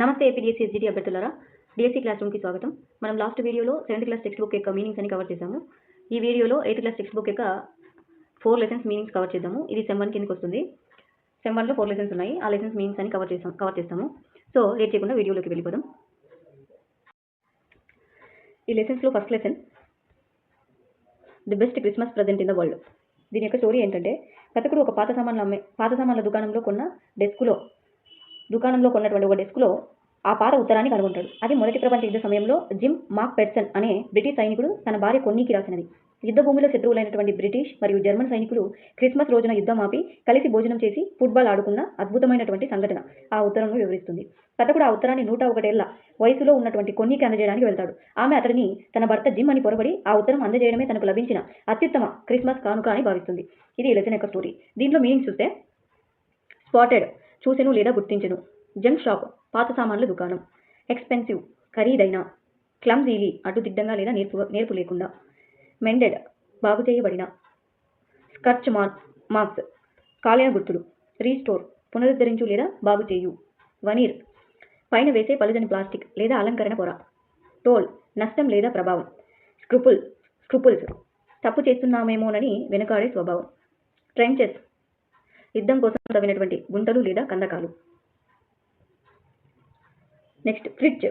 నమస్తే APDSC SGT అభ్యర్థులరా DSC class రూమ్కి స్వాగతం. మనం లాస్ట్ వీడియోలో సెవెంత్ క్లాస్ టెక్స్ట్ బుక్ యొక్క మీనింగ్స్ అని కవర్ చేసాము ఈ వీడియోలో ఎయిత్ క్లాస్ టెక్స్ట్ బుక్ యొక్క ఫోర్ లెసన్స్ మీనింగ్స్ కవర్ చేద్దాము. ఇది సెమ్ వన్ కిందకి వస్తుంది. సెమ్ వన్లో ఫోర్ లెసన్స్ ఉన్నాయి. ఆ లెసన్స్ మీనింగ్స్ అని కవర్ చేస్తాం కవర్ చేస్తాము. సో లేట్ చేయకుండా వీడియోలోకి వెళ్ళిపోదాం. ఈ లెసన్స్లో first lesson the best Christmas present in the world దీని యొక్క స్టోరీ ఏంటంటే కథకుడు ఒక పాత సామాన్లు అమ్మే పాత సామాన్ల దుకాణంలో కొన్న డెస్క్లో దుకాణంలో కొన్నటువంటి ఒక డెస్క్లో ఆ పాత ఉత్తరాన్ని కనుగొంటాడు. అది మొదటి ప్రపంచ యుద్ధ సమయంలో జిమ్ మాక్ పెర్సన్ అనే బ్రిటిష్ సైనికుడు తన భార్య కొన్నికి రాసినది. యుద్ధ భూమిలో శత్రువులైనటువంటి బ్రిటిష్ మరియు జర్మన్ సైనికులు క్రిస్మస్ రోజున యుద్ధం ఆపి కలిసి భోజనం చేసి ఫుట్బాల్ ఆడుకున్న అద్భుతమైనటువంటి సంఘటన ఆ ఉత్తరంలో వివరిస్తుంది. కథకుడు ఆ ఉత్తరాన్ని నూట ఒకటేళ్ళ వయసులో ఉన్నటువంటి కొన్నికి అందజేయడానికి వెళ్తాడు. ఆమె అతడిని తన భర్త జిమ్ అని పొరబడి ఆ ఉత్తరం అందజేయడమే తనకు లభించిన అత్యుత్తమ క్రిస్మస్ కానుక అని భావిస్తుంది. ఇది లెసన్ యొక్క స్టోరీ దీంట్లో మీనింగ్ చూస్తే స్పాటెడ్ చూసెను లేదా గుర్తించెను. జంక్ షాప్ పాత సామాన్ల దుకాణం. ఎక్స్పెన్సివ్ ఖరీదైన క్లమ్జీలీ అడ్డుదిడ్డంగా లేదా నేర్పు నేర్పు లేకుండా. మెండెడ్ బాగు చేయబడిన స్కర్చ్ మార్క్ మార్క్స్ కాలిన గుర్తులు. రీస్టోర్ పునరుద్ధరించు లేదా బాగు చేయు వనీర్ పైన వేసే పలుచని ప్లాస్టిక్ లేదా అలంకరణ పొర. టోల్ నష్టం లేదా ప్రభావం. స్క్రూపుల్ స్క్రూపుల్స్ తప్పు చేస్తున్నామేమోనని వెనుకాడే స్వభావం. ట్రెంచెస్ యుద్ధం కోసం తవ్వినటువంటి గుంటలు లేదా కందకాలు. నెక్స్ట్ ఫ్రిడ్జ్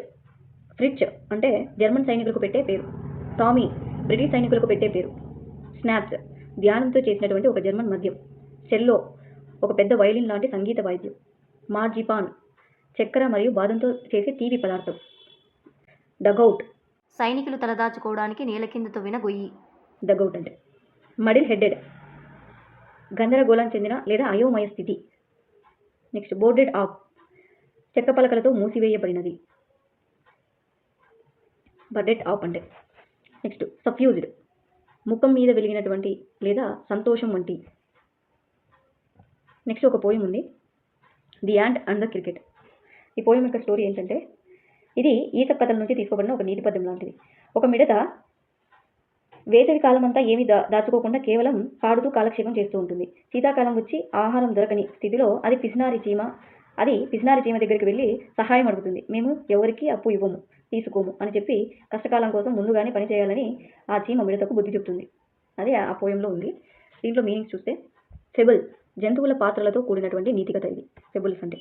ఫ్రిడ్జ్ అంటే జర్మన్ సైనికులకు పెట్టే పేరు. టామీ బ్రిటిష్ సైనికులకు పెట్టే పేరు. స్నాప్స్ ధ్యానంతో చేసినటువంటి ఒక జర్మన్ మద్యం. సెల్లో ఒక పెద్ద వైలిన్ లాంటి సంగీత వాయిద్యం. మార్జిపాన్ చక్కెర మరియు బాదంతో చేసే తీపి పదార్థం. డగౌట్ సైనికులు తలదాచుకోవడానికి నేల కింద తవ్విన గొయ్యి. డగౌట్ అంటే మడిల్ హెడెడ్ గందరగోళం చెందిన లేదా అయోమయ స్థితి. నెక్స్ట్ బోర్డెడ్ ఆఫ్ చెక్క పలకలతో మూసివేయబడినది. బర్డెడ్ ఆఫ్ అంటే నెక్స్ట్ సఫ్యూజ్డ్ ముఖం మీద వెలిగినటువంటి లేదా సంతోషం వంటి. నెక్స్ట్ ఒక పోయం ఉంది. The ant and the cricket ఈ పోయం యొక్క స్టోరీ ఏంటంటే ఇది ఈత కథల నుంచి తీసుకోబడిన ఒక నీతి పద్యం లాంటిది. ఒక మిడత వేసవి కాలం అంతా ఏమీ దా దాచుకోకుండా కేవలం పాడుతూ కాలక్షేపం చేస్తూ ఉంటుంది. శీతాకాలం వచ్చి ఆహారం దొరకని స్థితిలో అది పిసినారి చీమ అది పిసినారి చీమ దగ్గరికి వెళ్ళి సహాయం అడుగుతుంది. మేము ఎవరికి అప్పు ఇవ్వము తీసుకోము అని చెప్పి కష్టకాలం కోసం ముందుగానే పనిచేయాలని ఆ చీమ మిడతకు బుద్ధి చెప్తుంది. అది ఆ పోయంలో ఉంది. దీంట్లో మీనింగ్స్ చూస్తే ఫెబుల్ జంతువుల పాత్రలతో కూడినటువంటి నీతి ఇది. ఫెబుల్స్ అంటే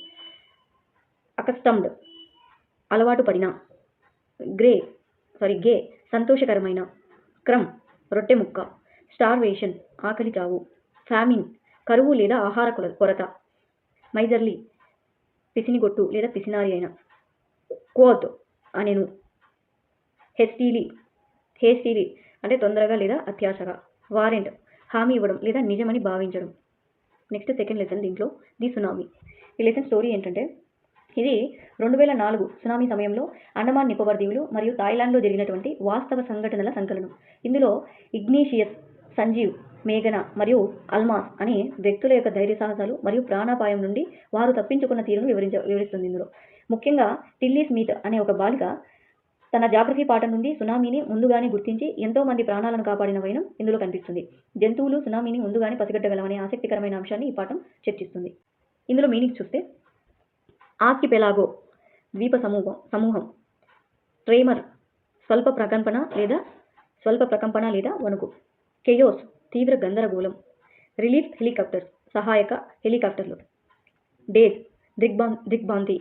అకస్టమ్డ్ అలవాటు పడిన గ్రే సారీ గే సంతోషకరమైన క్రమ్ రొట్టె ముక్క స్టార్వేషన్ ఆకలి చావు ఫ్యామిన్ కరువు లేదా ఆహార కొరత మైజర్లీ పిసినిగొట్టు లేదా పిసినారి అయిన కోత్ అనేను. హెస్టీలీ హేస్టీలీ అంటే తొందరగా లేదా అత్యాశగా వారెంట్ హామీ ఇవ్వడం లేదా నిజమని భావించడం. నెక్స్ట్ సెకండ్ లెసన్ దీంట్లో ది సునామీ. ఈ లెసన్ స్టోరీ ఏంటంటే ఇది రెండు వేల నాలుగు సునామీ సమయంలో అండమాన్ నికోబార్ దీవులు మరియు థాయిలాండ్లో జరిగినటువంటి వాస్తవ సంఘటనల సంకలనం. ఇందులో ఇగ్నీషియస్ సంజీవ్ మేఘన మరియు అల్మాస్ అనే వ్యక్తుల యొక్క ధైర్య సాహసాలు మరియు ప్రాణాపాయం నుండి వారు తప్పించుకున్న తీరును వివరించ వివరిస్తుంది ఇందులో. ముఖ్యంగా టిల్లీ స్మిత్ అనే ఒక బాలిక తన జాగ్రఫీ పాఠం నుండి సునామీని ముందుగానే గుర్తించి ఎంతో మంది ప్రాణాలను కాపాడిన వైనం ఇందులో కనిపిస్తుంది. జంతువులు సునామీని ముందుగానే పసిగట్టగలవనే ఆసక్తికరమైన అంశాన్ని ఈ పాఠం చర్చిస్తుంది. ఇందులో మీనింగ్ చూస్తే ఆర్కిపెలాగో ద్వీప సమూహం. సమూహం ట్రేమర్ స్వల్ప ప్రకంపన లేదా స్వల్ప ప్రకంపన లేదా వణుకు. కెయోస్ తీవ్ర గందరగోళం. రిలీఫ్ హెలికాప్టర్స్ సహాయక హెలికాప్టర్లు. డేజ్ దిగ్బాం దిగ్భ్రాంతి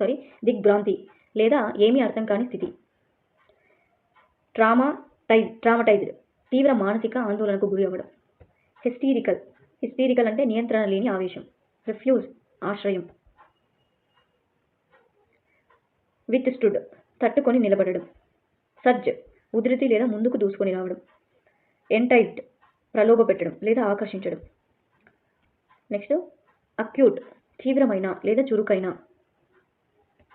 సారీ దిగ్భ్రాంతి లేదా ఏమీ అర్థం కాని స్థితి. ట్రామా టైజ్ ట్రామటైజ్డ్ తీవ్ర మానసిక ఆందోళనకు గురి అవ్వడం హిస్టీరికల్ హిస్టీరికల్ అంటే నియంత్రణ లేని ఆవేశం. రిఫ్యూజ్ ఆశ్రయం. విత్ స్టుడ్ తట్టుకొని నిలబడడం. సర్జ్ ఉధృతి లేదా ముందుకు దూసుకొని రావడం. ఎంటైట్ ప్రలోభ పెట్టడం లేదా ఆకర్షించడం. నెక్స్ట్ అక్యూట్ తీవ్రమైన లేదా చురుకైన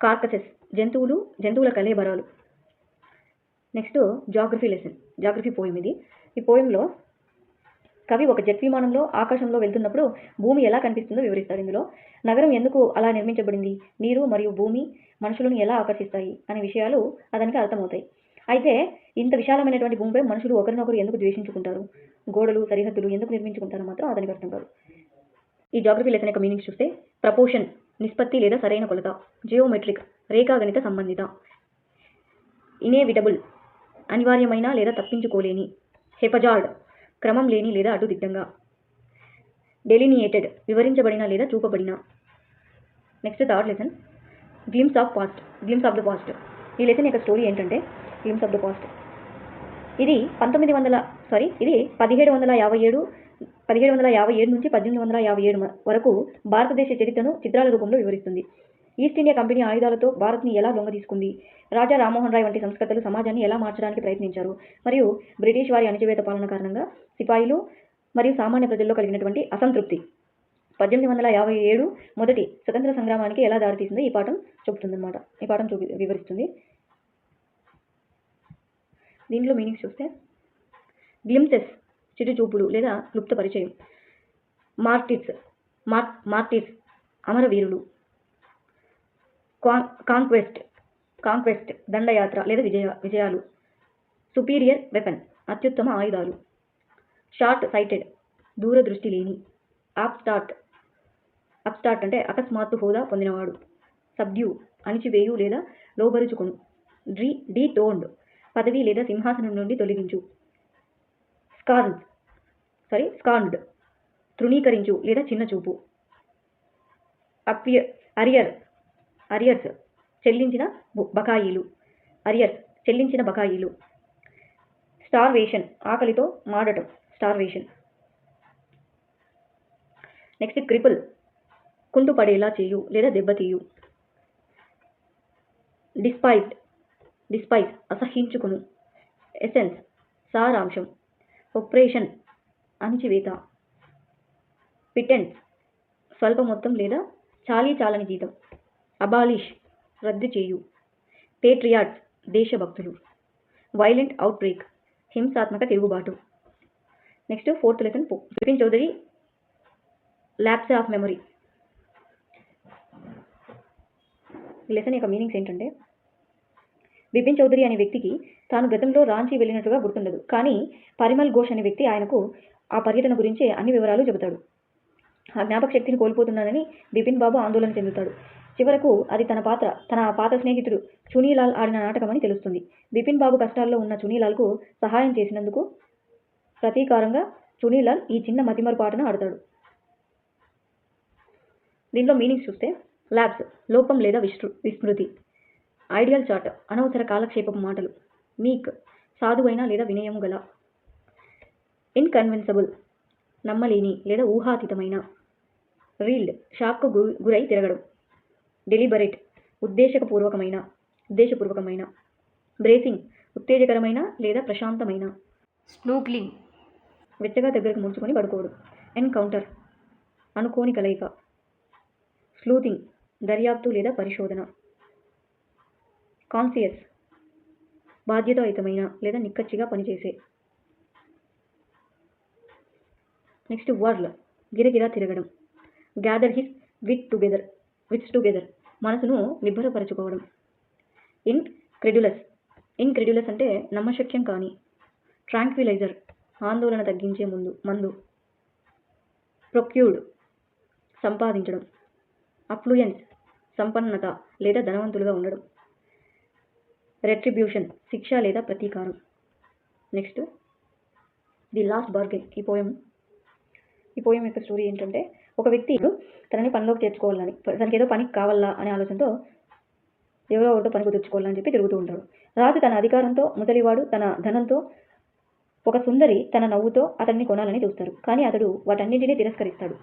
కార్కసెస్ జంతువులు జంతువుల కలేబరాలు next geography lesson geography poem ఇది. ఈ పోయంలో కవి ఒక జెట్ విమానంలో ఆకాశంలో వెళ్తున్నప్పుడు భూమి ఎలా కనిపిస్తుందో వివరిస్తాడు ఇందులో. నగరం ఎందుకు అలా నిర్మించబడింది? నీరు మరియు భూమి మనుషులను ఎలా ఆకర్షిస్తాయి? అనే విషయాలు అతనికి అర్థమవుతాయి. అయితే ఇంత విశాలమైనటువంటి భూమిపై మనుషులు ఒకరినొకరు ఎందుకు ద్వేషించుకుంటారు? గోడలు సరిహద్దులు ఎందుకు నిర్మించుకుంటారో మాత్రం అతనికి అర్థం కాదు. ఈ జాగ్రఫీ లెసన్ యొక్క మీనింగ్స్ చూస్తే ప్రపోషన్ నిష్పత్తి లేదా సరైన కొలత జియోమెట్రిక్ రేఖాగణిత సంబంధిత ఇనేవిటబుల్ అనివార్యమైన లేదా తప్పించుకోలేని హెపజార్డ్ క్రమం లేని లేదా అడ్డుదిడ్డంగా డెలినియేటెడ్ వివరించబడిన లేదా చూపబడిన. Next third lesson glimpses of past glimpses of the past ఈ లెసన్ యొక్క స్టోరీ ఏంటంటే గ్లిమ్స్ ఆఫ్ ద పాస్ట్ ఇది పంతొమ్మిది వందల సారీ ఇది పదిహేడు వందల యాభై ఏడు పదిహేడు వందల యాభై ఏడు నుంచి పద్దెనిమిది వందల యాభై ఏడు వరకు భారతదేశ చరిత్రను చిత్రాల రూపంలో వివరిస్తుంది. ఈస్ట్ ఇండియా కంపెనీ ఆయుధాలతో భారత్ని ఎలా లొంగ తీసుకుంది? రాజా రామ్మోహన్ రాయ్ వంటి సంస్కర్తలు సమాజాన్ని ఎలా మార్చడానికి ప్రయత్నించారు? మరియు బ్రిటిష్ వారి అణచివేత పాలన కారణంగా సిపాయిలు మరియు సామాన్య ప్రజల్లో కలిగినటువంటి అసంతృప్తి. పద్దెనిమిది వందల యాభై ఏడు మొదటి స్వతంత్ర సంగ్రామానికి ఎలా దారితీసిందో ఈ పాఠం చెబుతుందన్నమాట. ఈ పాఠం చూపి వివరిస్తుంది. దీనిలో మీనింగ్స్ చూస్తే గ్లిమ్సెస్ చిరు లేదా క్లుప్త పరిచయం. మార్టిట్స్ మార్ మార్టిర్స్ అమరవీరులు. కాన్ కాంక్వెస్ట్ కాంక్వెస్ట్ దండయాత్ర లేదా విజయ విజయాలు. సుపీరియర్ వెపన్ అత్యుత్తమ ఆయుధాలు. షార్ట్ సైటెడ్ దూరదృష్టి లేని. అప్స్టార్ట్ అప్స్టార్ట్ అంటే అకస్మాత్తు హోదా పొందినవాడు. సబ్డ్యూ అణిచివేయు లేదా లోబరుచుకొను. డ్రీ డీ టోన్డ్ పదవి లేదా సింహాసనం నుండి తొలగించు. స్కార్న్ సారీ స్కార్న్డ్ తృణీకరించు లేదా చిన్న చూపు అరియర్ అరియర్స్ చెల్లించిన బకాయిలు. అరియర్స్ చెల్లించిన బకాయిలు. స్టార్వేషన్ ఆకలితో మాడటం స్టార్వేషన్. నెక్స్ట్ క్రిపుల్ కుంటుపడేలా చేయు లేదా దెబ్బతీయు. డిస్పైట్ డిస్పైజ్ అసహ్యించుకును ఎసెన్స్ సారాంశం. ఒప్రేషన్ అణిచివేత. పిటెన్స్ స్వల్ప మొత్తం లేదా చాలీ చాలని జీతం. అబాలిష్ రద్దు చేయు. పేట్రియాట్స్ దేశభక్తులు. వైలెంట్ అవుట్ బ్రేక్ హింసాత్మక తిరుగుబాటు. Next fourth lesson Bipin Choudhary lapse of memory. ఈ లెసన్ యొక్క మీనింగ్స్ ఏంటంటే బిపిన్ చౌదరి అనే వ్యక్తికి తాను గతంలో రాంచీ వెళ్ళినట్టుగా గుర్తుండదు. కానీ పరిమల్ ఘోష్ అనే వ్యక్తి ఆయనకు ఆ పర్యటన గురించి అన్ని వివరాలు చెబుతాడు. ఆ జ్ఞాపక శక్తిని కోల్పోతున్నానని బిపిన్ బాబు ఆందోళన చెందుతాడు. చివరకు అది తన పాత్ర తన పాత స్నేహితుడు చునీలాల్ ఆడిన నాటకమని తెలుస్తుంది. బిపిన్ బాబు కష్టాల్లో ఉన్న చునీలాల్కు సహాయం చేసినందుకు ప్రతీకారంగా చునీలాల్ ఈ చిన్న మతిమరుపు ఆటను ఆడతాడు. దీనిలో మీనింగ్స్ చూస్తే ల్యాబ్స్ లోపం లేదా విస్మృ విస్మృతి ఐడియల్ చాట్ అనవసర కాలక్షేపపు మాటలు మీక్ సాధువైన లేదా వినయం గల ఇన్కన్విన్సబుల్ నమ్మలేని లేదా ఊహాతీతమైన రీల్డ్ షాక్కు గురై తిరగడం. డెలిబరేట్ ఉద్దేశకపూర్వకమైన ఉద్దేశపూర్వకమైన బ్రేసింగ్ ఉత్తేజకరమైన లేదా ప్రశాంతమైన. స్నూక్లింగ్ వెచ్చగా దగ్గరకు ముడుచుకొని పడుకోవడం. ఎన్కౌంటర్ అనుకోని కలయిక. స్లూతింగ్ దర్యాప్తు లేదా పరిశోధన. కాన్సియస్ బాధ్యతాయుతమైన లేదా నిక్కచ్చిగా పనిచేసే. నెక్స్ట్ వర్ల్ గిరగిరా తిరగడం. Gather his wits together wits together మనసును నిబ్బరపరచుకోవడం. ఇన్ క్రెడ్యులస్ ఇన్ క్రెడ్యులస్ అంటే నమ్మశక్యం కాని ట్రాంక్విలైజర్ ఆందోళన తగ్గించే ముందు మందు. ప్రొక్యూర్డ్ సంపాదించడం. అఫ్లుయెన్స్ సంపన్నత లేదా ధనవంతులుగా ఉండడం. రెట్రిబ్యూషన్ శిక్ష లేదా ప్రతీకారం. నెక్స్ట్ ది లాస్ట్ బార్గెన్ ఈ పోయం ఈ పోయం యొక్క స్టోరీ ఏంటంటే ఒక వ్యక్తి తనని పనిలోకి చేర్చుకోవాలని తనకి ఏదో పని కావాలా అనే ఆలోచనతో ఎవరో ఒకరితో పని కుదుర్చుకోవాలని చెప్పి తిరుగుతూ ఉంటాడు. రాజు తన అధికారంతో ముసలివాడు తన ధనంతో ఒక సుందరి తన నవ్వుతో అతన్ని కొనాలని చూస్తారు. కానీ అతడు వాటన్నింటినీ తిరస్కరిస్తాడు.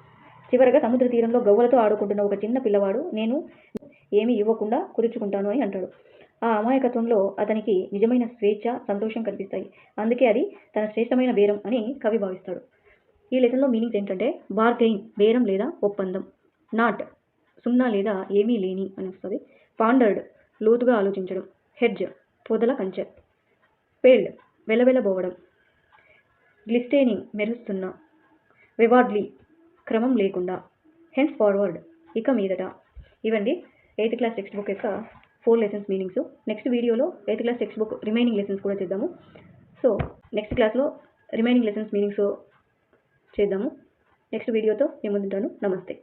చివరగా సముద్ర తీరంలో గవ్వలతో ఆడుకుంటున్న ఒక చిన్న పిల్లవాడు నేను ఏమీ ఇవ్వకుండా కుదుర్చుకుంటాను అని అంటాడు. ఆ అమాయకత్వంలో అతనికి నిజమైన స్వేచ్ఛ సంతోషం కనిపిస్తాయి. అందుకే అది తన శ్రేష్టమైన బేరం అని కవి భావిస్తాడు. ఈ లెసన్లో మీనింగ్స్ ఏంటంటే బార్గెయిన్ బేరం లేదా ఒప్పందం నాట్ సున్నా లేదా ఏమీ లేని అని వస్తుంది. పాండర్డ్ లోతుగా ఆలోచించడం హెడ్జ్ పొదల కంచె పేల్డ్ వెలవెలబోవడం గ్లిస్టేనింగ్ మెరుస్తున్న వివాడ్లీ క్రమం లేకుండా హెన్స్ ఫార్వర్డ్ ఇక మీదట ఇవండి ఎయిత్ క్లాస్ టెక్స్ట్ బుక్ యొక్క ఫోర్ లెసన్స్ మీనింగ్స్ నెక్స్ట్ వీడియోలో eighth class text book remaining lessons కూడా చేద్దాము. సో నెక్స్ట్ క్లాస్లో రిమైనింగ్ లెసన్స్ మీనింగ్స్ చేద్దాము. నెక్స్ట్ వీడియోతో మేము ఉంటాను నమస్తే.